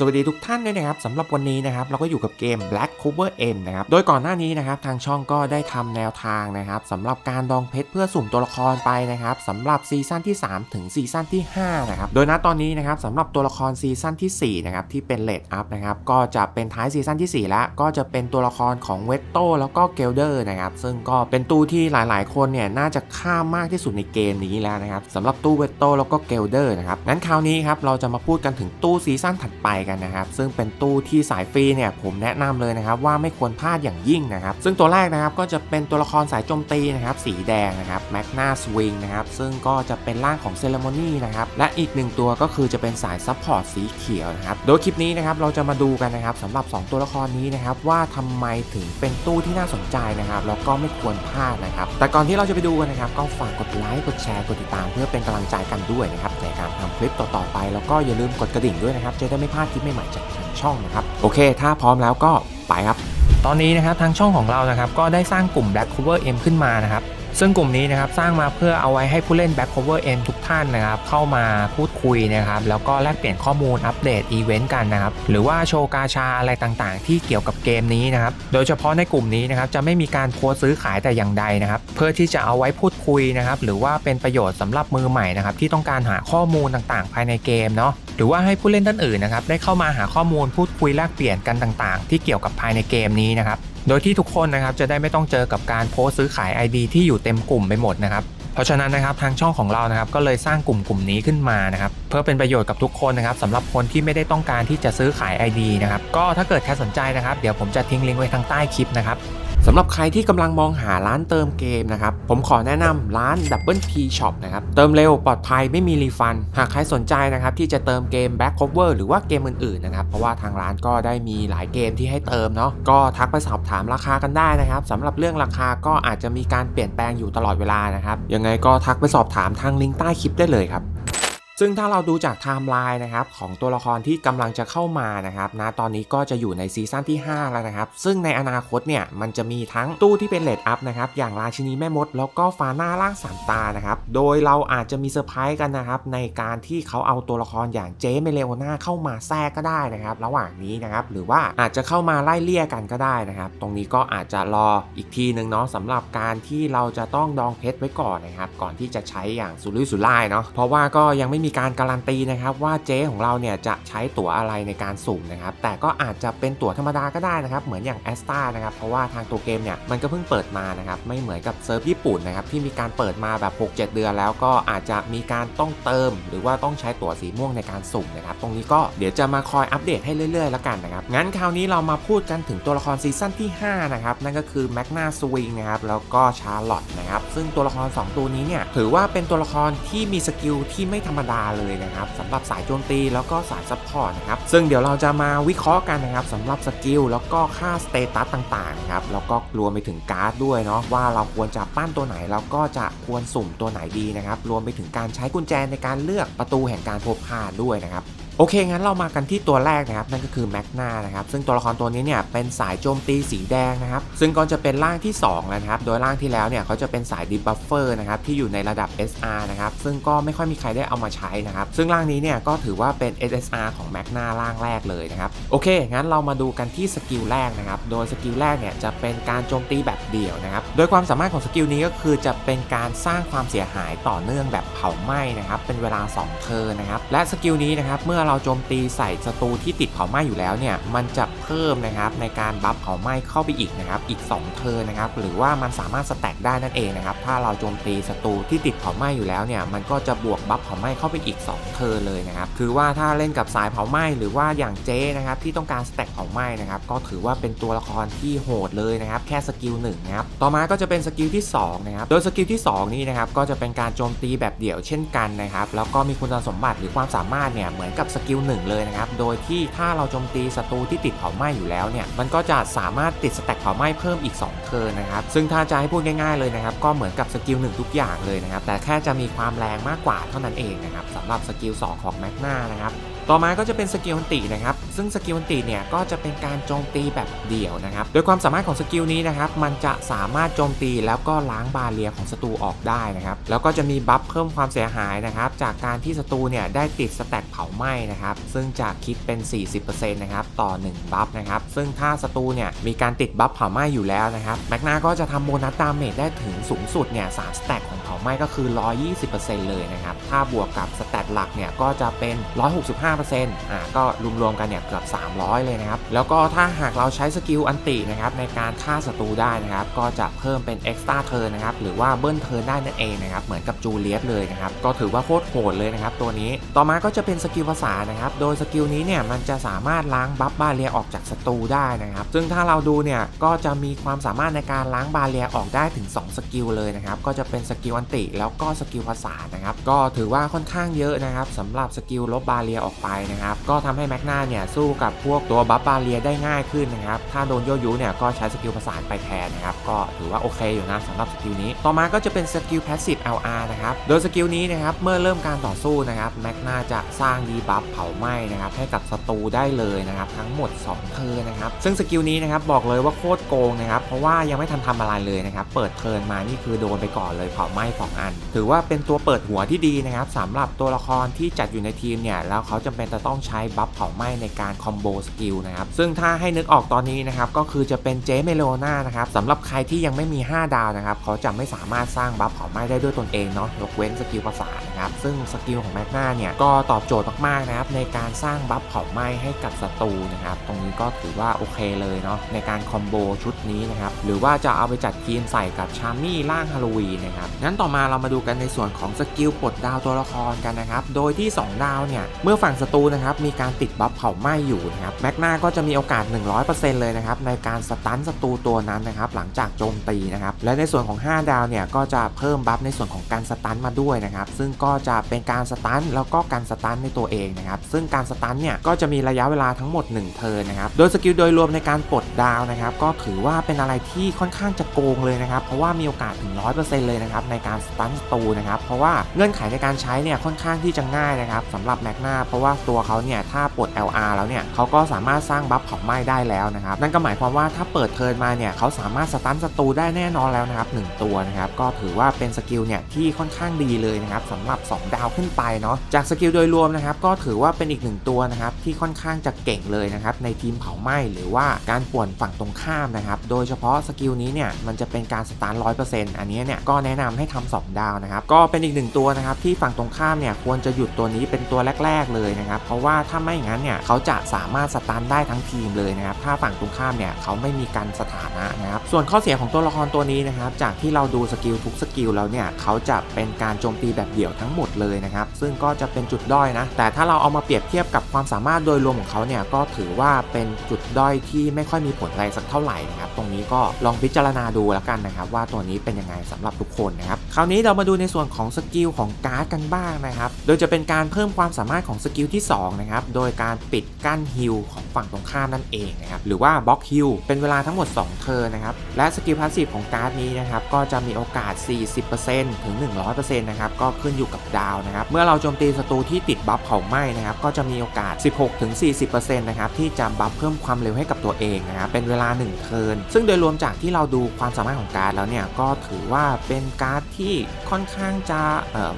สวัสดีทุกท่านด้วยนะครับสำหรับวันนี้นะครับเราก็อยู่กับเกม Black Cover M นะครับโดยก่อนหน้านี้นะครับทางช่องก็ได้ทำแนวทางนะครับสำหรับการดองเพชรเพื่อสุ่มตัวละครไปนะครับสำหรับซีซั่นที่ 3 ถึงซีซั่นที่5นะครับโดยณตอนนี้นะครับสำหรับตัวละครซีซั่นที่4นะครับที่เป็นเลดอัพนะครับก็จะเป็นท้ายซีซั่นที่ 4 แล้ว ก็จะเป็นตัวละครของเวตโตแล้วก็เกลเดอร์นะครับซึ่งก็เป็นตู้ที่หลาย ๆ คนเนี่ยน่าจะข้ามมากที่สุดในเกมนี้แล้วนะครับสำหรับตู้เวตโตแล้วก็เกลเดอร์นะครับงั้นคราวนี้ครับเราจะมาพูดกันถึงตู้ซีซั่นถัดไปกันนะครับ ซึ่งเป็นตู้ที่สายฟรีเนี่ยผมแนะนำเลยนะครับว่าไม่ควรพลาดอย่างยิ่งนะครับ ซึ่งตัวแรกนะครับก็จะเป็นตัวละครสายโจมตีนะครับสีแดงนะครับแมกนาสวิงนะครับซึ่งก็จะเป็นร่างของเซเลโมนีนะครับและอีกหนึ่งตัวก็คือจะเป็นสายซัพพอร์ตสีเขียวนะครับโดยคลิปนี้นะครับเราจะมาดูกันนะครับสำหรับ 2 ตัวละครนี้นะครับว่าทำไมถึงเป็นตู้ที่น่าสนใจนะครับแล้วก็ไม่ควรพลาดนะครับแต่ก่อนที่เราจะไปดูกันนะครับก็ฝากกดไลค์กดแชร์กดติดตาม เพื่อเป็นกำลังใจกันด้วยนะครับในการทำคลิปต่อๆไปแล้วก็อย่าลืมกดกระดิ่งด้วยนะครับจะได้ไม่พลาดคลิปใหม่ๆจากทางช่องนะครับโอเค ถ้าพร้อมแล้วก็ไปครับ ตอนนี้นะครับทางช่องของเรานะครับก็ได้สร้างกลุ่ม Black Cover M ขึ้นมานะครับ ซึ่งกลุ่มนี้นะครับสร้างมาเพื่อเอาไว้ให้ผู้เล่น Back Cover M ทุกท่านนะครับเข้ามาพูดคุยนะครับแล้วก็แลกเปลี่ยนข้อมูลอัปเดตอีเวนต์กันนะครับหรือว่าโชว์กาชาอะไรต่างๆ ที่เกี่ยวกับเกมนี้นะครับโดยเฉพาะในกลุ่มนี้นะครับจะไม่มีการโพสซื้อขายแต่อย่างใดนะครับเพื่อที่จะเอาไว้พูดคุยนะครับหรือว่าเป็นประโยชน์สำหรับมือใหม่นะครับที่ต้องการหาข้อมูลต่างๆ ภายในเกมเนาะหรือว่าให้ผู้เล่นท่านอื่นนะครับได้เข้ามาหาข้อมูลพูดคุยแลกเปลี่ยนกันต่างๆ ที่เกี่ยวกับภายในเกมนี้นะครับ โดยที่ทุกคนนะครับจะได้ไม่ต้องเจอกับการโพสต์ซื้อขาย ID ที่อยู่เต็มกลุ่มไปหมดนะครับเพราะฉะนั้นนะครับทางช่องของเรานะครับก็เลยสร้างกลุ่มกลุ่มนี้ขึ้นมานะครับเพื่อเป็นประโยชน์กับทุกคนนะครับสำหรับคนที่ไม่ได้ต้องการที่จะซื้อขาย ID นะครับก็ถ้าเกิดใครสนใจนะครับ เดี๋ยวผมจะทิ้งลิงก์ไว้ทางใต้คลิปนะครับ สำหรับใครที่กำลังมองหาร้านเติมเกมนะครับ ผมขอแนะนำร้าน Double P Shop นะครับ เติมเร็วปลอดภัยไม่มีรีฟัน หากใครสนใจนะครับที่จะเติมเกม Back Cover หรือว่าเกมอื่นๆนะครับ เพราะว่าทางร้านก็ได้มีหลายเกมที่ให้เติมเนาะ ก็ทักไปสอบถามราคากันได้นะครับสำหรับเรื่องราคาก็อาจจะมีการเปลี่ยนแปลงอยู่ตลอดเวลานะครับ ยังไงก็ทักไปสอบถามทางลิงก์ใต้คลิปได้เลยครับ ซึ่งถ้าเราดูจากไทม์ไลน์นะครับของตัวละครที่กำลังจะเข้ามานะครับนะตอนนี้ก็จะอยู่ในซีซั่นที่ 5 แล้วนะครับ ซึ่งในอนาคตเนี่ยมันจะมีทั้งตู้ที่เป็นเลดอัพนะครับอย่างราชินีแม่มด แล้วก็ฟาหน้าร่างสามตานะครับโดยเราอาจจะมีเซอร์ไพรส์กันนะครับในการที่เขาเอาตัวละครอย่างเจเมเลโอนาเข้ามาแทรกก็ได้นะครับระหว่างนี้นะครับหรือว่าอาจจะเข้ามาไล่เลี่ยกันก็ได้นะครับตรงนี้ก็อาจจะรออีกทีหนึ่งเนาะสำหรับการที่เราจะต้องดองเพชรไว้ก่อนนะครับก่อนที่จะใช้อย่างสุรุ่ยสุร่ายเนาะเพราะว่าก็ยังไม่มีีการการันตีนะครับว่าเจ๊ของเราเนี่ยจะใช้ตั๋วอะไรในการสุ่มนะครับแต่ก็อาจจะเป็นตั๋วธรรมดาก็ได้นะครับเหมือนอย่างแอสตานะครับเพราะว่าทางตัวเกมเนี่ยมันก็เพิ่งเปิดมานะครับไม่เหมือนกับเซิร์ฟญี่ปุ่นนะครับที่มีการเปิดมาแบบ 6-7 เดือนแล้วก็อาจจะมีการต้องเติม หรือว่าต้องใช้ตั๋วสีม่วงในการสุ่มนะครับตรงนี้ก็เดี๋ยวจะมาคอยอัปเดตให้เรื่อยๆ แล้วกันนะครับงั้นคราวนี้เรามาพูดกันถึงตัวละครซีซั่นที่5นะครับนั่นก็คือแมกนาสวิงนะครับแล้วก็ชาร์ลอตนะครับซึ่งตัวละคร 2 ตัวนี้เนี่ยถือว่าเป็นตัวละครที่มีสกิลที่ไม่ธรรมดาเลยนะครับสำหรับสายโจมตีแล้วก็สายซัพพอร์ตนะครับซึ่งเดี๋ยวเราจะมาวิเคราะห์กันนะครับสำหรับสกิลแล้วก็ค่าสเตตัสต่างๆครับแล้วก็รวมไปถึงการ์ดด้วยเนาะว่าเราควรจะปั้นตัวไหนแล้วก็จะควรสุ่มตัวไหนดีนะครับรวมไปถึงการใช้กุญแจในการเลือกประตูแห่งการพบพาด้วยนะครับ โอเค งั้นเรามากันที่ตัวแรกนะครับนั่นก็คือแมกนานะครับซึ่งตัวละครตัวนี้เนี่ยเป็นสายโจมตีสีแดงนะครับซึ่งก็จะเป็นร่างที่2แล้วนะครับโดยร่างที่แล้วเนี่ยเขาจะเป็นสายดิบัฟเฟอร์นะครับที่อยู่ในระดับ SR นะครับซึ่งก็ไม่ค่อยมีใครได้เอามาใช้นะครับซึ่งร่างนี้เนี่ยก็ถือว่าเป็น SSR ของแมกนาร่างแรกเลยนะครับโอเค งั้นเรามาดูกันที่สกิลแรกนะครับโดยสกิลแรกเนี่ยจะเป็นการโจมตีแบบเดี่ยวนะครับโดยความสามารถของสกิลนี้ก็คือจะเป็นการสร้างความเสียหายต่อเนื่องแบบเผาไหม้นะครับเป็นเวลา 2 เทิร์นะครับและสกิลนี้นะครับเมื่อเราโจมตีใส่ศัตรูที่ติดเผาไหม้อยู่แล้วเนี่ย มันจะเพิ่มนะครับในการบัฟเผาไหม้เข้าไปอีกนะครับ อีก 2 เทิร์นะครับ หรือว่ามันสามารถสแต็กได้นั่นเองนะครับ ถ้าเราโจมตีศัตรูที่ติดเผาไหม้อยู่แล้วเนี่ย มันก็จะบวกบัฟเผาไหม้เข้าไปอีก 2 เทิร์เลยนะครับ คือว่าถ้าเล่นกับสายเผาไหม้หรือว่าอย่างเจนะครับที่ต้องการสแต็กเผาไหม้นะครับ ก็ถือว่าเป็นตัวละครที่โหดเลยนะครับ แค่สกิลหนึ่งนะครับ ต่อมาก็จะเป็นสกิลที่2นะครับ โดยสกิลที่ 2 นี่นะครับ ก็จะเป็นการโจมตีแบบเดี่ยวเช่นกันนะครับ แล้วก็มีคุณสมบัติหรือความสามารถเนี่ยเหมือนกับสกิลหนึ่งเลยนะครับ โดยที่ถ้าเราโจมตีศัตรูที่ติดเผาไหม้อยู่แล้วเนี่ย มันก็จะสามารถติดสแต็กเผาไหม้เพิ่มอีก 2 เทิร์นนะครับ ซึ่งถ้าจะให้พูดง่ายๆเลยนะครับ ก็เหมือนกับสกิลหนึ่งทุกอย่างเลยนะครับ แต่แค่จะมีความแรงมากกว่าเท่านั้นเองนะครับสำหรับสกิล2ของแมกนานะครับ ต่อมาก็จะเป็นสกิลอันตินะครับ ซึ่งสกิลอันติเนี่ยก็จะเป็นการโจมตีแบบเดี่ยวนะครับ โดยความสามารถของสกิลนี้นะครับมันจะสามารถโจมตีแล้วก็ล้างบาเรียของศัตรูออกได้นะครับ แล้วก็จะมีบัฟเพิ่มความเสียหายนะครับจากการที่ศัตรูเนี่ยได้ติดสแต็กเผาไหม้นะครับซึ่งจะคิดเป็น 40%นะครับต่อ 1 บัฟนะครับซึ่งถ้าศัตรูเนี่ยมีการติดบัฟเผาไหม้อยู่แล้วนะครับแมกนาก็จะทำโบนัสดาเมจได้ถึงสูงสุดเนี่ย3สแต็กของเผาไหม้ก็คือ 120%เลยนะครับถ้าบวกกับสแตทหลักเนี่ยก็จะเป็น 165%อ่าก็รวมๆกันเนี่ยเกือบ 300 เลยนะครับ แล้วก็ถ้าหากเราใช้สกิลอันตินะครับในการฆ่าศัตรูได้นะครับ ก็จะเพิ่มเป็น extra turn นะครับ หรือว่าเบิ้ลเทิร์นได้นั่นเองนะครับ เหมือนกับจูเลียสเลยนะครับ ก็ถือว่าโคตรโหดเลยนะครับตัวนี้ ต่อมาก็จะเป็นสกิลภาษานะครับ โดยสกิลนี้เนี่ยมันจะสามารถล้างบัฟบาเรียออกจากศัตรูได้นะครับ ซึ่งถ้าเราดูเนี่ยก็จะมีความสามารถในการล้างบาเรียออกได้ถึง 2 สกิลเลยนะครับ ก็จะเป็นสกิลอันติแล้วก็สกิลภาษานะครับ ก็ถือว่าค่อนข้างเยอะนะครับสำหรับสกิลลบบาเรียออกไปนะครับ ก็ทำให้แมกนาเนี่ยสู้กับพวกตัวบัฟบาเรียได้ง่ายขึ้นนะครับ ถ้าโดนโยยุเนี่ยก็ใช้สกิลภาษานไปแทนนะครับ ก็ถือว่าโอเคอยู่นะสำหรับสกิลนี้ ต่อมาก็จะเป็นสกิล Passive LR นะครับ โดยสกิลนี้นะครับ เมื่อเริ่มการต่อสู้นะครับ แมกนาจะสร้างดีบัฟเผาไหม้นะครับให้กับศัตรูได้เลยนะครับ ทั้งหมด 2 เทิร์นนะครับ ซึ่งสกิลนี้นะครับบอกเลยว่าโคตรโกงนะครับ เพราะว่ายังไม่ทันทำอะไรเลยนะครับ เปิดเทิร์นมานี่คือโดนไปก่อนเลยเผาไหม้สองอัน ถือว่าเป็นตัวเปิดหัวที่ดีนะครับสำหรับตัวละครที่จัดอยู่ในทีมเนี่ยแล้วเขาจำเป็นจะต้องใช้บัฟเผาไหม้ในการคอมโบสกิลนะครับซึ่งถ้าให้นึกออกตอนนี้นะครับก็คือจะเป็นเจเมโลนานะครับสำหรับใครที่ยังไม่มี 5 ดาวนะครับเขาจะไม่สามารถสร้างบัฟเผาไหม้ได้ด้วยตนเองเนาะยกเว้นสกิลภาษานะครับซึ่งสกิลของแมกนาเนี่ยก็ตอบโจทย์มากๆนะครับในการสร้างบัฟเผาไหม้ให้กับศัตรูนะครับตรงนี้ก็ถือว่าโอเคเลยเนาะในการคอมโบชุดนี้นะครับหรือว่าจะเอาไปจัดทีมใส่กับชามี่ร่างฮาโลวีนะครับงั้นต่อมาเรามาดูกันในส่วนของสกิลปลดดาวตัวละครกันนะครับโดยที่ 2 ดาวเนี่ยเมื่อฝั่งศัตรูนะครับมีการติดบัฟเผาไหมอยู่นะครับแมกนาก็จะมีโอกาส 100%เลยนะครับในการสตันศัตรูตัวนั้นนะครับหลังจากโจมตีนะครับและในส่วนของ 5 ดาวเนี่ยก็จะเพิ่มบัฟในส่วนของการสตันมาด้วยนะครับซึ่งก็จะเป็นการสตันแล้วก็การสตันในตัวเองนะครับซึ่งการสตันเนี่ยก็จะมีระยะเวลาทั้งหมด 1 เทิร์นนะครับโดยสกิลโดยรวมในการปลดดาวนะครับก็ถือว่าเป็นอะไรที่ค่อนข้างจะโกงเลยนะครับเพราะว่ามีโอกาสถึง 100%เลยนะครับในการสตันศัตรูนะครับเพราะว่าเงื่อนไขในการใช้เนี่ยค่อนข้างที่จะง่ายนะครับสำหรับแมกนาเพราะว่าตัวเขาเนี่ยถ้าปลด LR แล้วเนี่ยเขาก็สามารถสร้างบัฟเผาไหม้ได้แล้วนะครับนั่นก็หมายความว่าถ้าเปิดเทิร์นมาเนี่ยเขาสามารถสตันศัตรูได้แน่นอนแล้วนะครับหนึ่งตัวนะครับก็ถือว่าเป็นสกิลเนี่ยที่ค่อนข้างดีเลยนะครับสำหรับ 2 ดาวขึ้นไปเนาะจากสกิลโดยรวมนะครับก็ถือว่าเป็นอีกหนึ่งตัวนะครับที่ค่อนข้างจะเก่งเลยนะครับในทีมเผาไหม้หรือว่าการป่วนฝั่งตรงข้ามนะครับโดยเฉพาะสกิลนี้เนี่ยมันจะเป็นการสตาร์ร้อยเปอร์เซ็นต์อันนี้เนี่ยก็แนะนำให้ทำ2ดาวนะครับก็เป็นอีกหนึ่งตัวนะครับที่ฝั่งตรงข้ามเนี่ยควรจะหยุดตัวนี้เป็นตัวแรก ๆเลยนะครับเพราะว่าถ้าไม่อย่างนั้นเนี่ยเขาจะสามารถสตาร์ได้ทั้งทีมเลยนะครับถ้าฝั่งตรงข้ามเนี่ยเขาไม่มีการสถานะนะครับส่วนข้อเสียของตัวละครตัวนี้นะครับจากที่เราดูสกิลทุกสกิลแล้วเนี่ยเขาจะเป็นการโจมตีแบบเดี่ยวทั้งหมดเลยนะครับซึ่งก็จะเป็นจุดด้อยนะแต่ถ้าเราเอามาเปรียบเทียบกับความสามารถโดยรวมของเขาเนี่ยก็ถือว่าเป็นจุดด้อยที่ไม่ค่อยมีผลอะไรสักเท่าไหร่นะครับตรงนี้ก็ลองพิจารณาดูแล้วกันนะครับว่าตัวนี้เป็นยังไงสำหรับทุกคนนะครับคราวนี้เรามาดูในส่วนของสกิลของการ์ดกันบ้างนะครับโดยจะเป็นการเพิ่มความสามารถของสกิลที่2นะครับโดยการปิดกั้นฮิลของฝั่งตรงข้ามนั่นเองนะครับหรือว่าบล็อกฮิลเป็นเวลาทั้งหมด 2 เทิร์นนะครับและสกิลพาสซีฟของการ์ดนี้นะครับก็จะมีโอกาส 40%ถึง 100%นะครับก็ขึ้นอยู่กับดาวนะครับเมื่อเราโจมตีศัตรูที่ติดบัฟเผาไหม้นะครับก็จะมีโอกาส 16ถึง40%นะครับที่จะบัฟเพิ่มความเร็วให้กับตัวเองนะครับเป็นเวลา 1 เทิร์นซึ่งโดยรวมจากที่เราดูความสามารถของการ์ดแล้วเนี่ยก็ถือว่าเป็นการ์ดที่ค่อนข้างจะ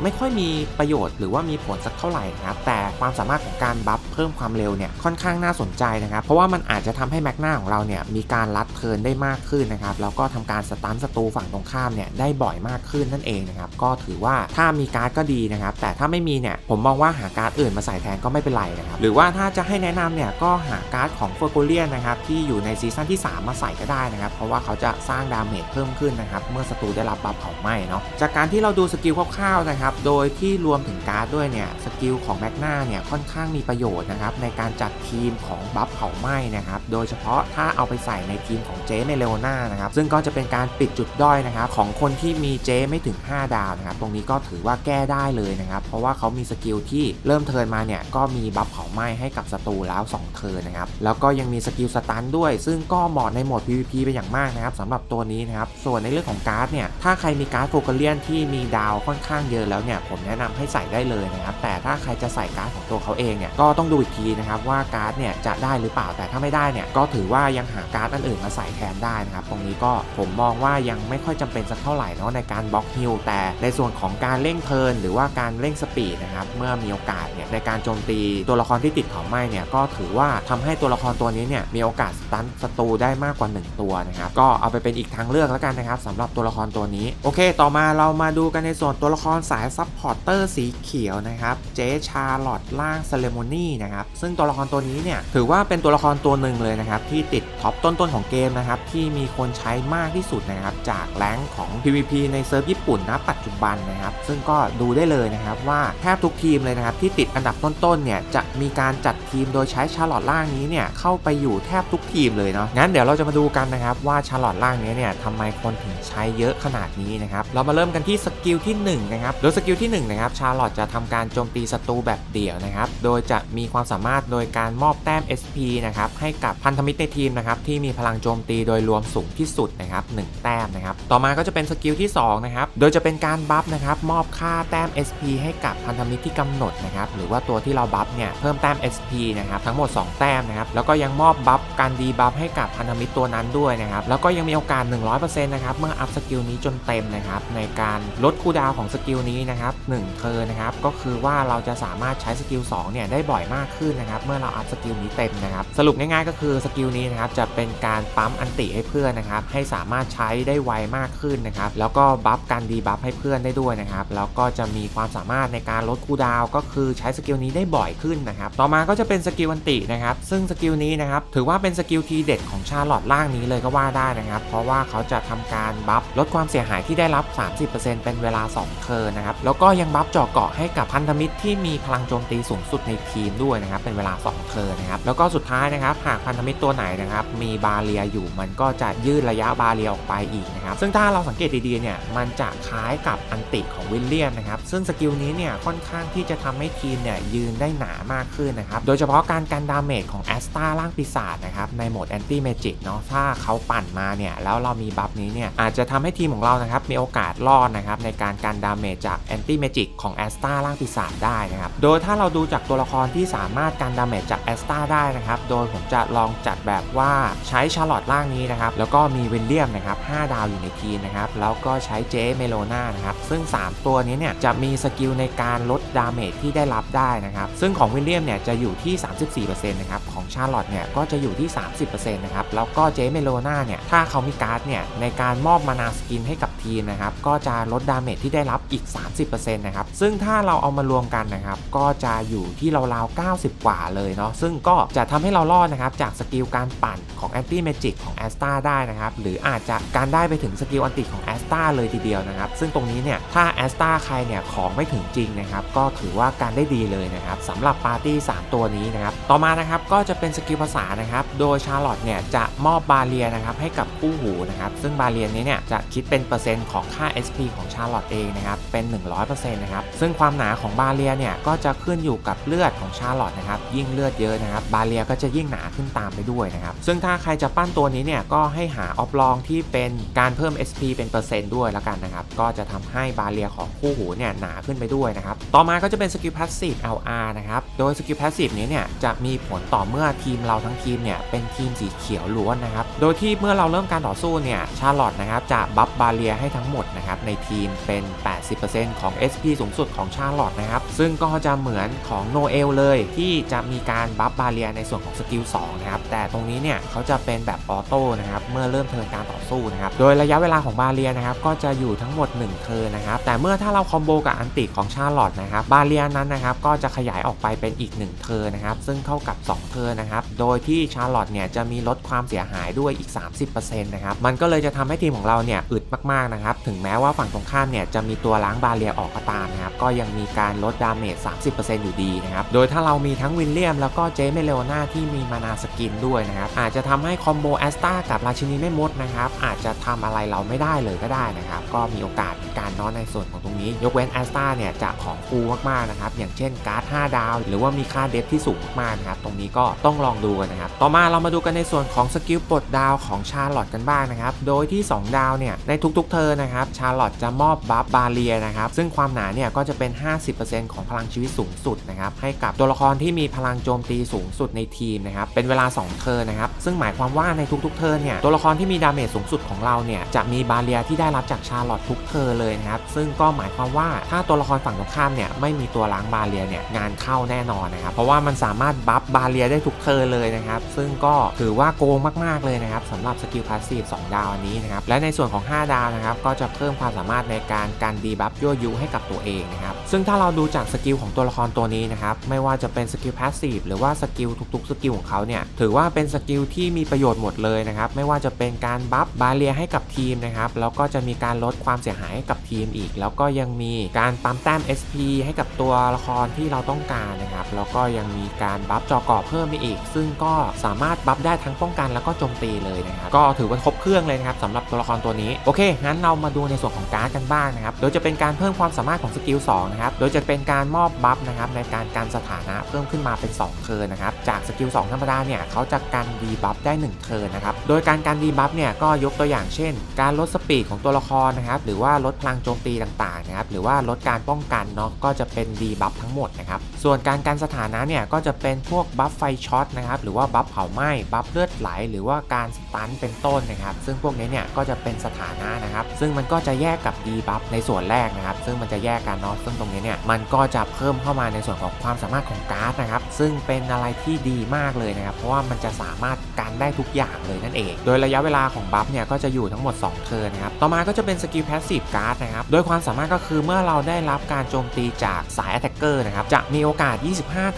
ไม่ค่อยมีประโยชน์ หรือว่ามีผลสักเท่าไหร่นะครับแต่ความสามารถของการบัฟเพิ่มความเร็วเนี่ยค่อนข้างน่าสนใจนะครับ เพราะว่ามันอาจจะทำให้แมกนาของเราเนี่ยมีการลัดเทินได้มากขึ้นนะครับแล้วก็ทำการสตันศัตรูฝั่งตรงข้ามเนี่ยได้บ่อยมากขึ้นนั่นเองนะครับก็ถือว่าถ้ามีการ์ดก็ดีนะครับ แต่ถ้าไม่มีเนี่ยผมมองว่าหาการ์ดอื่นมาใส่แทนก็ไม่เป็นไรนะครับหรือว่าถ้าจะให้แนะนำเนี่ยก็หาการ์ดของเฟอร์โกเลียนนะครับที่อยู่ในซีซั่นที่ 3 มาใส่ก็ได้นะครับเพราะว่าเขาจะสร้างดาเมจเพิ่มขึ้นนะครับเมื่อศัตรูได้รับบัฟเผาไหม้เนาะจากการที่เราดูสกิลคร่าวๆนะครับโดยที่รวมถึงการ์ดด้วยเนี่ยสกิลของแมกนาเนี่ยค่อนข้างมีประโยชน์นะครับในการจัดทีมของบัฟเผาไหม้นะครับ โดยเฉพาะถ้าเอาไปใส่ในทีมของเจเมเลโอน่านะครับ ซึ่งก็จะเป็นการปิดจุดด้อยนะครับของคนที่มีเจไม่ถึง 5 ดาวนะครับ ตรงนี้ก็ถือว่าแก้ได้เลยนะครับ เพราะว่าเขามีสกิลที่เริ่มเทิร์นมาเนี่ยก็มีบัฟเผาไหม้ให้กับศัตรูแล้ว2เทิร์นนะครับ แล้วก็ยังมีสกิลสตันด้วย ซึ่งก็เหมาะในโหมด PVP เป็นอย่างมากนะครับสำหรับตัวนี้นะครับ ส่วนในเรื่องของการ์ดเนี่ย ถ้าใครมีการ์ดโฟกัสเลียนที่มีดาวค่อนข้างเยอะแล้วเนี่ย ผมแนะนำให้ใส่ได้เลยนะครับ แต่ถ้าใครจะใส่การ์ดของตัวเขาเองเนี่ย ก็ต้องดูอีกทีนะครับว่าการ์ดเนี่ยจะได้หรือเปล่าแต่ถ้าไม่ได้เนี่ยก็ถือว่ายังหาการ์ดอันอื่นมาใส่แทนได้นะครับตรงนี้ก็ผมมองว่ายังไม่ค่อยจำเป็นสักเท่าไหร่เนาะในการบล็อกฮิลแต่ในส่วนของการเร่งเทิร์นหรือว่าการเร่งสปีดนะครับเมื่อมีโอกาสเนี่ยในการโจมตีตัวละครที่ติดเผาไหม้เนี่ยก็ถือว่าทำให้ตัวละครตัวนี้เนี่ยมีโอกาสสตันศัตรูได้มากกว่า 1 ตัวนะครับก็เอาไปเป็นอีกทางเลือกแล้วกันนะครับสำหรับตัวละครตัวนี้โอเค ต่อมาเรามาดูกันในส่วนตัวละครสายซับพอร์เตอร์สีเขียวนะครับเจชาร์ลอตล่างเซเลโมนี่นะครับซึ่งตัวละครตัวนี้เนี่ยถือว่าเป็นตัวละครตัวหนึ่งเลยนะครับที่ติดท็อปต้นๆของเกมนะครับที่มีคนใช้มากที่สุดนะครับจากแรงของ PVP ในเซิร์ฟญี่ปุ่นณปัจจุบันนะครับซึ่งก็ดูได้เลยนะครับว่าแทบทุกทีมเลยนะครับที่ติดอันดับต้นๆเนี่ยจะมีการจัดทีมโดยใช้ชาร์ลอตล่างนี้เนี่ยเข้าไปอยู่แทบทุกทีมเลยเนาะงั้นเดี๋ยวเราจะมาดูกันนะครับว่าชาร์ลอตล่างนี้เนี่ยทำไมคนถึงใช้เยอะขนาดนี้นะครับเรามาเริ่มกันที่สกิลที่1นะครับโดยสกิลที่1นะครับชาร์ลอตจะทำการโจมตีศัตรูแบบเดี่ยวนะครับโดยจะมีความสามารถโดยการมอบแต้ม SP นะครับให้กับพันธมิตรในทีมนะครับที่มีพลังโจมตีโดยรวมสูงที่สุดนะครับ1แต้มนะครับต่อมาก็จะเป็นสกิลที่2นะครับโดยจะเป็นการบัฟนะครับมอบค่าแต้ม SP ให้กับพันธมิตรที่กำหนดนะครับหรือว่าตัวที่เราบัฟเนี่ยเพิ่มแต้ม SP นะครับทั้งหมด 2 แต้มนะครับแล้วก็ยังมอบบัฟการดีบัฟให้กับพันธมิตรตัวนั้นด้วยนะครับแล้วก็ยังมีโอกาส 100%นะครับเมื่ออัพสกิลนี้จนเต็มนะครับในการลดคูดาวของสกิลนี้นะครับ1เทอร์นะครับก็คือว่าเราจะสามารถใช้สกิล2เนี่ยได้บ่อยมากขึ้นนะครับเมื่อเราอัพสกิลนี้เต็มนะครับ สรุปง่ายๆก็คือสกิลนี้นะครับจะเป็นการปั๊มอันติให้เพื่อนนะครับให้สามารถใช้ได้ไวมากขึ้นนะครับแล้วก็บัฟการดีบัฟให้เพื่อนได้ด้วยนะครับแล้วก็จะมีความสามารถในการลดคูดาวก็คือใช้สกิลนี้ได้บ่อยขึ้นนะครับต่อมาก็จะเป็นสกิลอันตินะครับซึ่งสกิลนี้นะครับถือว่าเป็นสกิลทีเด็ดของชาลอตล่างนี้เลยก็ว่าได้นะครับเพราะว่าเขาจะทำการบัฟลดความเสียหายที่ได้รับ 30%เป็นเวลา 2 เทิร์นนะครับแล้วก็ยังบัฟเจาะเกาะให้กับพันธมิตรที่มีพลังโจมตีสูงสุดในทีมด้วยนะครับเป็นเวลา2เทิร์นะครับแล้วก็สุดท้ายนะครับหากพันธมิตรตัวไหนนะครับมีบาเรียอยู่มันก็จะยืดระยะบาเรียออกไปอีกนะครับซึ่งถ้าเราสังเกตดีๆเนี่ยมันจะคล้ายกับอันติของวิลเลียมนะครับซึ่งสกิลนี้เนี่ยค่อนข้างที่จะทำให้ทีมเนี่ยยืนได้หนามากขึ้นนะครับโดยเฉพาะการกันดาเมจของแอสตาล่างปีศาจนะครับในโหมดแอนตี้เมจิกเนาะถ้าเขาปั่นมาเนี่ยแล้วเรามีบัฟนี้เนี่ยอาจจะทำให้ทีมของเรานะครับมีโอกาสรอดนะครับในการกันดาเมจจากแอนตี้เมจิกของแอสตาล่างปีศาจได้นะครับโดยถ้าเราดูจากตัวละครที่สามารถกันดาเมจจากแอสตาได้นะครับ โดยผมจะลองจัดแบบว่าใช้ชาร์ลอตล่างนี้นะครับ แล้วก็มีวิลเลียมนะครับ 5 ดาวอยู่ในทีมนะครับ แล้วก็ใช้เจเมโลนานะครับ ซึ่ง 3 ตัวนี้เนี่ยจะมีสกิลในการลดดาเมจที่ได้รับได้นะครับ ซึ่งของวิลเลียมเนี่ยจะอยู่ที่ 34%นะครับข ชาร์ลอตเนี่ยก็จะอยู่ที่ 30%นะครับ แล้วก็เจเมโลนาเนี่ย ถ้าเขามีการ์ดเนี่ย ในการมอบมานาสกินให้กับทีมนะครับ ก็จะลดดาเมจที่ได้รับอีก 30%นะครับ ซึ่งถ้าเราเอามารวมกันนะครับ ก็จะอยู่ที่ราวๆ 90 กว่าเลยเนาะ ซึ่งก็จะทำให้เรารอดนะครับ จากสกิลการปั่นของแอนตี้เมจิกของแอสตาได้นะครับ หรืออาจจะการได้ไปถึงสกิลอันติของแอสตาเลยทีเดียวนะครับ ซึ่งตรงนี้เนี่ย ถ้าแอสตาใครเนี่ยของไม่ถึงจริงนะครับ ก็ถือว่าการได้ดีเลยนะครับสำหรับปาร์ตี้ 3 ตัวนี้นะครับ ต่อมานะครับก็จะเป็นสกิลภาษานะครับ โดยชาร์ลอตเนี่ยจะมอบบาเรียนะครับให้กับคู่หูนะครับ ซึ่งบาเรียนี้เนี่ยจะคิดเป็นเปอร์เซ็นต์ของค่า SP ของชาร์ลอตเองนะครับ เป็น 100%นะครับ ซึ่งความหนาของบาเรียเนี่ยก็จะขึ้นอยู่กับเลือดของชาร์ลอตนะครับ ยิ่งเลือดเยอะนะครับ บาเรียก็จะยิ่งหนาขึ้นตามไปด้วยนะครับ ซึ่งถ้าใครจะปั้นตัวนี้เนี่ยก็ให้หาออฟลองที่เป็นการเพิ่ม SP เป็นเปอร์เซ็นต์ด้วยแล้วกันนะครับ ก็จะทำให้บาเรียของคู่หูเนี่ยหนาขึ้นไปด้วยนะครับ ต่อมาก็จะเป็นสกิลพาสซีฟ LR นะครับ โดยสกิลพาสซีฟนี้เนี่ยจะมีผลต่อเมื่อทีมเราทั้งทีมเนี่ยเป็นทีมสีเขียวล้วนนะครับ โดยที่เมื่อเราเริ่มการต่อสู้เนี่ยชาร์ลอตนะครับจะบัฟบาเรียให้ทั้งหมดนะครับในทีมเป็น 80%ของ SP สูงสุดของชาร์ลอตนะครับ ซึ่งก็จะเหมือนของโนเอลเลยที่จะมีการบัฟบาเรียในส่วนของสกิล2นะครับ แต่ตรงนี้เนี่ยเขาจะเป็นแบบออโต้นะครับ เมื่อเริ่มเทิร์นการต่อ สู้นะครับโดยระยะเวลาของบาเรียนะครับก็จะอยู่ทั้งหมด 1 เทิร์นนะครับแต่เมื่อถ้าเราคอมโบกับอันติของชาร์ลอตนะครับบาเรียนั้นนะครับก็จะขยายออกไปเป็นอีก 1 เทิร์นนะครับซึ่งเท่ากับ 2 เทิร์นนะครับโดยที่ชาร์ลอตเนี่ยจะมีลดความเสียหายด้วยอีก 30%นะครับมันก็เลยจะทำให้ทีมของเราเนี่ยอึดมากๆนะครับถึงแม้ว่าฝั่งตรงข้ามเนี่ยจะมีตัวล้างบาเรียออกก็ตามนะครับก็ยังมีการลดดาเมจ 30%อยู่ดีนะครับโดยถ้าเรามีทั้งวินเลียมแล้วก็เจเมเลโอนาที่มีมานาสกินด้วยนะครับอาจจะทำให้คอมโบแอสตากับราชินีแม่มดนะครับอาจจะทำอะไรเราไม่ได้เลยก็ได้นะครับ ก็มีโอกาสการนอนในส่วนของตรงนี้ ยกเว้นแอสตาเนี่ยจะของฟูมากๆนะครับ อย่างเช่นการ์ด 5 ดาว หรือว่ามีค่าเดฟที่สูงมากๆนะครับ ตรงนี้ก็ต้องลองดูกันนะครับ ต่อมาเรามาดูกันในส่วนของสกิลปลดดาวของชาร์ลอตกันบ้างนะครับ โดยที่ 2 ดาวเนี่ยในทุกๆเทอนะครับ ชาร์ลอตจะมอบบัฟบาเรียนะครับ ซึ่งความหนาเนี่ยก็จะเป็น 50%ของพลังชีวิตสูงสุดนะครับให้กับตัวละครที่มีพลังโจมตีสูงสุดในทีมนะครับเป็นเวลา 2เทอนะครับซึ่งหมายความว่าในทุกๆเทอเนี่ยตัวละครที่มีดาเมจสูงสุดของเราเนี่ยจะมีบาเรียที่ได้รับจากชาร์ลอตทุกเทอร์เลยนะครับซึ่งก็หมายความว่าถ้าตัวละครฝั่งตรงข้ามเนี่ยไม่มีตัวล้างบาเรียเนี่ยงานเข้าแน่นอนนะครับเพราะว่ามันสามารถบัฟบาเรียได้ทุกเทอร์เลยนะครับซึ่งก็ถือว่าโกงมากๆเลยนะครับสำหรับสกิลพาสซีฟ2ดาวอันนี้นะครับและในส่วนของ 5 ดาวนะครับก็จะเพิ่มความสามารถในการการดีบัฟยั่วยุให้กับตัวเองนะครับซึ่งถ้าเราดูจากสกิลของตัวละครตัวนี้นะครับไม่ว่าจะเป็นสกิลพาสซีฟหรือว่าสกิลทุกๆสกิลของเขาเนี่ยถือว่าเป็นสกิลที่มีประโยชน์หมดเลยนะครับไม่ว่าจะเป็นการบัฟบาเรียให้กับทีมนะครับแล้วก็จะมีการลดความเสียหายให้กับทีมอีก แล้วก็ยังมีการปั๊มแต้ม SP ให้กับตัวละครที่เราต้องการนะครับแล้วก็ยังมีการบัฟจอกรอบเพิ่มอีก ซึ่งก็สามารถบัฟได้ทั้งป้องกันแล้วก็โจมตีเลยนะครับก็ถือว่าครบเครื่องเลยนะครับสำหรับตัวละครตัวนี้โอเคงั้นเรามาดูในส่วนของการ์ดกันบ้างนะครับโดยจะเป็นการเพิ่มความสามารถของสกิล2นะครับโดยจะเป็นการมอบบัฟนะครับในการการสถานะเพิ่มขึ้นมาเป็น 2 เทิร์นนะครับจากสกิล2ธรรมดาเนี่ยเขาจะการดีบัฟได้ 1 เทิร์นนะครับ โดยการการดีบัฟเนี่ยก็ยกตัวอย่างเช่น การลดสปีดของตัวละครนะครับหรือว่าลดพลังโจมตีต่างๆนะครับหรือว่าลดการป้องกันเนาะก็จะเป็นดีบัฟทั้งหมดนะครับส่วนการการสถานะเนี่ยก็จะเป็นพวกบัฟไฟช็อตนะครับหรือว่าบัฟเผาไหม้บัฟเลือดไหล หรือว่าการสตันเป็นต้นนะครับซึ่งพวกนี้เนี่ยก็จะเป็นสถานะนะครับซึ่งมันก็จะแยกกับดีบัฟในส่วนแรกนะครับซึ่งมันจะแยกกันเนาะซึ่งตรงนี้เนี่ยมันก็จะเพิ่มเข้ามาในส่วนของความสามารถของการ์ดนะครับซึ่งเป็นอะไรที่ดีมากเลยนะครับ เพราะว่ามันจะสามารถกันได้ทุกอย่างเลยนั่นเอง โดยระยะเวลาของบัฟเนี่ยก็จะอยู่ทั้งหมด 2 เทิร์นนะครับ ต่อมาก็จะเป็นสกิลแพสซีฟการ์ดนะครับ โดยความสามารถก็คือเมื่อเราได้รับการโจมตีจากสายแอตแทกเกอร์นะครับ จะมีโอกาส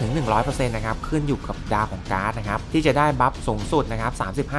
25-100%นะครับ ขึ้นอยู่กับดาวของการ์ดนะครับ ที่จะได้บัฟสูงสุดนะครับ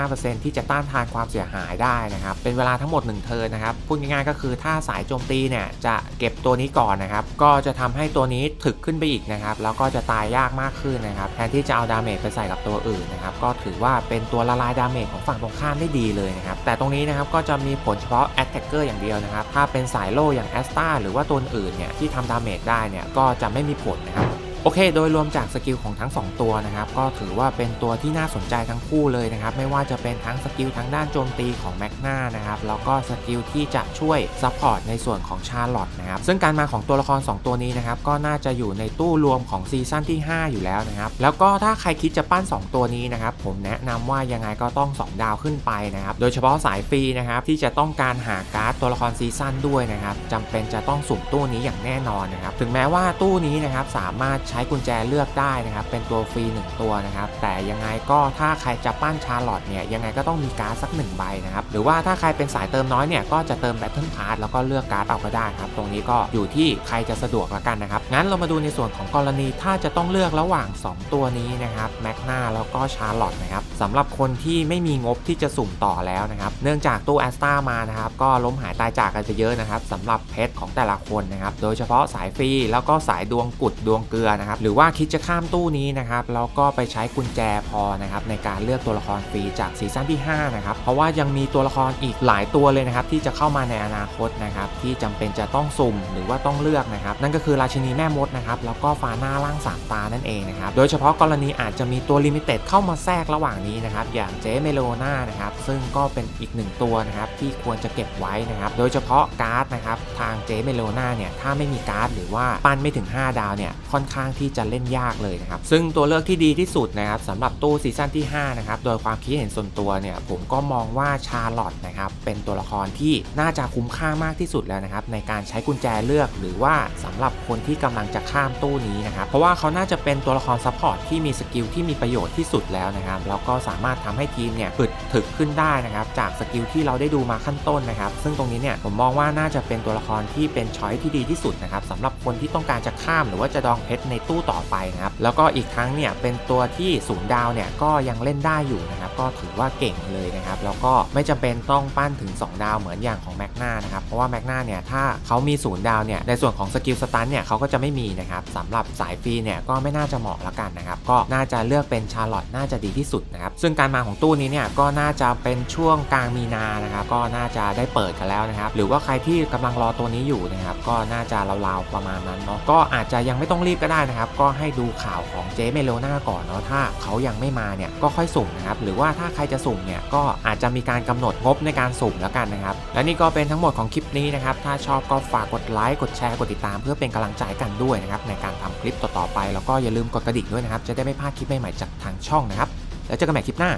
35%ที่จะต้านทานความเสียหายได้นะครับ เป็นเวลาทั้งหมด 1 เทิร์นนะครับ พูดง่ายๆก็คือถ้าสายโจมตีเนี่ยจะเก็บตัวนี้ก่อนนะครับ ก็จะทำให้ตัวนี้ถึกขึ้นไปอีกนะครับ แล้วก็จะตายยากมากขึ้นนะครับ แทนที่จะเอาดาเมจไปใส่กับตัวอื่นนะครับก็ถือว่าเป็นตัวละลายดาเมจของฝั่งตรงข้ามได้ดีเลยนะครับแต่ตรงนี้นะครับก็จะมีผลเฉพาะแอตแทกเกอร์อย่างเดียวนะครับถ้าเป็นสายโล่อย่างแอสตาหรือว่าตัวอื่นเนี่ยที่ทำดาเมจได้เนี่ยก็จะไม่มีผลนะครับ โอเค โดยรวมจากสกิลของทั้ง 2 ตัวนะครับ ก็ถือว่าเป็นตัวที่น่าสนใจทั้งคู่เลยนะครับ ไม่ว่าจะเป็นทั้งสกิลทั้งด้านโจมตีของแมกนานะครับ แล้วก็สกิลที่จะช่วยซัพพอร์ตในส่วนของชาร์ลอตนะครับ ซึ่งการมาของตัวละคร 2 ตัวนี้นะครับ ก็น่าจะอยู่ในตู้รวมของซีซั่นที่ 5 อยู่แล้วนะครับ แล้วก็ถ้าใครคิดจะปั้น 2 ตัวนี้นะครับ ผมแนะนำว่ายังไงก็ต้อง 2 ดาวขึ้นไปนะครับ โดยเฉพาะสายฟรีนะครับที่จะต้องการหาการ์ดตัวละครซีซั่นด้วยนะครับจำเป็นจะต้องสุ่มตู้นี้อย่างแน่นอนนะครับ ถึงแม้ว่าตู้นี้นะครับสามารถใช้กุญแจเลือกได้นะครับ เป็นตัวฟรี 1 ตัวนะครับ แต่ยังไงก็ถ้าใครจะปั้นชาร์ลอตเนี่ยยังไงก็ต้องมีการ์ดสัก1ใบนะครับ หรือว่าถ้าใครเป็นสายเติมน้อยเนี่ยก็จะเติมแบตเทิลพาร์แล้วก็เลือกการ์ดเอาก็ได้ครับ ตรงนี้ก็อยู่ที่ใครจะสะดวกละกันนะครับ งั้นเรามาดูในส่วนของกรณีถ้าจะต้องเลือกระหว่าง 2 ตัวนี้นะครับแมกนาแล้วก็ชาร์ลอตนะครับสำหรับคนที่ไม่มีงบที่จะสุ่มต่อแล้วนะครับ เนื่องจากตู้แอสตามานะครับก็ล้มหายตายจากกันไปเยอะนะครับสำหรับเพชรของแต่ละคนนะครับโดยเฉพาะสายฟรีแล้วก็สายดวงกุดดวงเกลือนะครับหรือว่าคิดจะข้ามตู้นี้นะครับแล้วก็ไปใช้กุญแจพอนะครับในการเลือกตัวละครฟรีจากซีซั่นที่5นะครับเพราะว่ายังมีตัวละครอีกหลายตัวเลยนะครับที่จะเข้ามาในอนาคตนะครับที่จำเป็นจะต้องสุ่มหรือว่าต้องเลือกนะครับนั่นก็คือราชินีแม่มดนะครับแล้วก็ฟาหน้าล่างสามตานั่นเองนะครับโดยเฉพาะกรณีอาจจะมีตัวลิมิเต็ดเข้ามาแทรกระหว่างนี้นะครับอย่างเจเมโลนานะครับซึ่งก็เป็นอีกหนึ่งตัวนะครับที่ควรจะเก็บไว้นะครับโดยเฉพาะการ์ดนะครับทางเจเมโลนาเนี่ยถ้าไม่มีการ์ดหรือว่าปั้นไม่ถึง 5 ดาวเนี่ยค่อนข้างที่จะเล่นยากเลยนะครับ ซึ่งตัวเลือกที่ดีที่สุดนะครับสำหรับตู้ซีซั่นที่ 5 นะครับ โดยความคิดเห็นส่วนตัวเนี่ย ผมก็มองว่าชาร์ลอตนะครับ เป็นตัวละครที่น่าจะคุ้มค่ามากที่สุดแล้วนะครับ ในการใช้กุญแจเลือกหรือว่าสำหรับคนที่กำลังจะข้ามตู้นี้นะครับ เพราะว่าเขาน่าจะเป็นตัวละครซัพพอร์ตที่มีสกิลที่มีประโยชน์ที่สุดแล้วนะครับ แล้วก็สามารถทำให้ทีมเนี่ยฝึกถึกขึ้นได้นะครับจากสกิลที่เราได้ดูมาขั้นต้นนะครับ ซึ่งตรงนี้เนี่ยผมมองว่าน่าจะเป็นตัวละครที่เป็นช้อยที่ดีที่สุดนะครับสำหรับคนที่ต้องการจะข้ามหรือว่าจะดองเพชรในตู้ต่อไปนะครับ แล้วก็อีกทั้งเนี่ยเป็นตัวที่ศูนย์ดาวเนี่ยก็ยังเล่นได้อยู่นะครับ ก็ถือว่าเก่งเลยนะครับ แล้วก็ไม่จำเป็นต้องปั้นถึง 2 ดาวเหมือนอย่างของแมกนานะครับ เพราะว่าแมกนาเนี่ยถ้าเขามีศูนย์ดาวเนี่ยในส่วนของสกิลสตันเนี่ยเขาก็จะไม่มีนะครับสำหรับสายฟรีเนี่ยก็ไม่น่าจะเหมาะละกันนะครับ ก็น่าจะเลือกเป็นชาร์ลอตน่าจะดีที่สุดนะครับ ซึ่งการมาของตู้นี้เนี่ยก็น่าจะเป็นช่วงกลางมีนานะครับ ก็น่าจะได้เปิดกันแล้วนะครับ หรือว่าใครที่กำลังรอตัวนี้อยู่นะครับ ก็น่าจะราวๆประมาณนั้นเนาะ ก็อาจจะยังไม่ต้องรีบก็ได้นะครับก็ให้ดูข่าวของเจเมโลนาก่อนเนาะถ้าเขายังไม่มาเนี่ยก็ค่อยสุ่มนะครับหรือว่าถ้าใครจะสุ่มเนี่ยก็อาจจะมีการกำหนดงบในการสุ่มแล้วกันนะครับและนี่ก็เป็นทั้งหมดของคลิปนี้นะครับถ้าชอบก็ฝากกดไลค์กดแชร์กดติดตาม เพื่อเป็นกำลังใจกันด้วยนะครับในการทำคลิปต่อๆไป แล้วก็อย่าลืมกดกระดิ่งด้วยนะครับจะได้ไม่พลาดคลิปใหม่ๆจากทางช่องนะครับแล้วเจอกันใหม่คลิปหน้า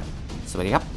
สวัสดีครับ